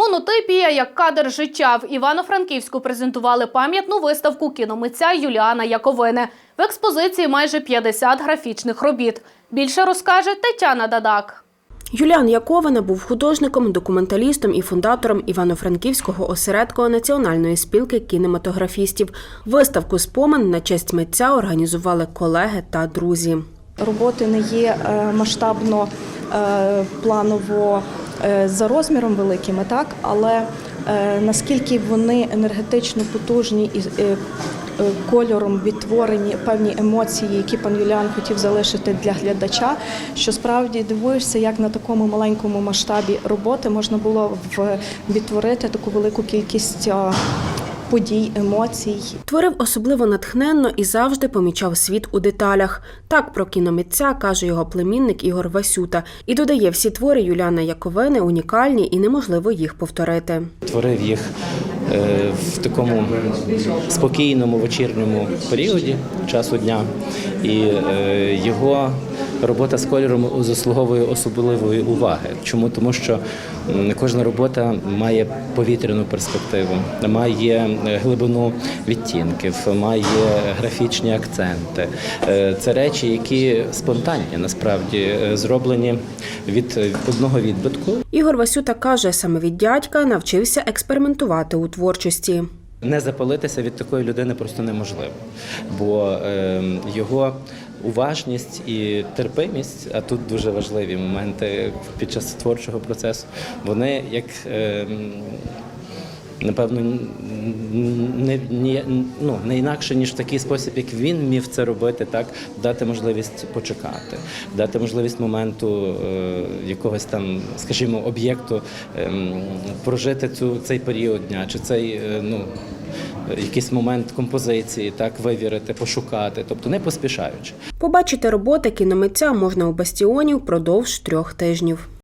Монотипія як кадр життя в Івано-Франківську презентували пам'ятну виставку кіномитця Юліана Яковини. В експозиції майже 50 графічних робіт. Більше розкаже Тетяна Дадак. Юліан Яковина був художником, документалістом і фундатором Івано-Франківського осередку Національної спілки кінематографістів. Виставку спомин на честь митця організували колеги та друзі. Роботи не є е, масштабно е, планово за розміром великими, так але е, наскільки вони енергетично потужні і е, е, кольором відтворені певні емоції, які пан Юліан хотів залишити для глядача, що справді дивуєшся, як на такому маленькому масштабі роботи можна було відтворити таку велику кількість е, подій, емоцій. Творив особливо натхненно і завжди помічав світ у деталях. Так про кіномитця каже його племінник Ігор Васюта і додає, всі твори Юліана Яковини унікальні і неможливо їх повторити. Творив їх е, в такому спокійному вечірньому періоді часу дня, і е, його робота з кольором заслуговує особливої уваги. Чому? Тому що кожна робота має повітряну перспективу, має е, глибину відтінків, має графічні акценти. Е, Це речі, які спонтанні, насправді е, зроблені від одного відбитку. Ігор Васюта каже, саме від дядька навчився експериментувати у творчості. Не запалитися від такої людини просто неможливо, бо е, його уважність і терпимість, а тут дуже важливі моменти під час творчого процесу, вони як. Е, Напевно, не, не, ну, не інакше, ніж в такий спосіб, як він вмів це робити, так дати можливість почекати, дати можливість моменту е, якогось там, скажімо, об'єкту ем, прожити цю цей період дня, чи цей е, ну якийсь момент композиції, так вивірити, пошукати, тобто не поспішаючи. Побачити роботи кіномитця можна у бастіоні впродовж трьох тижнів.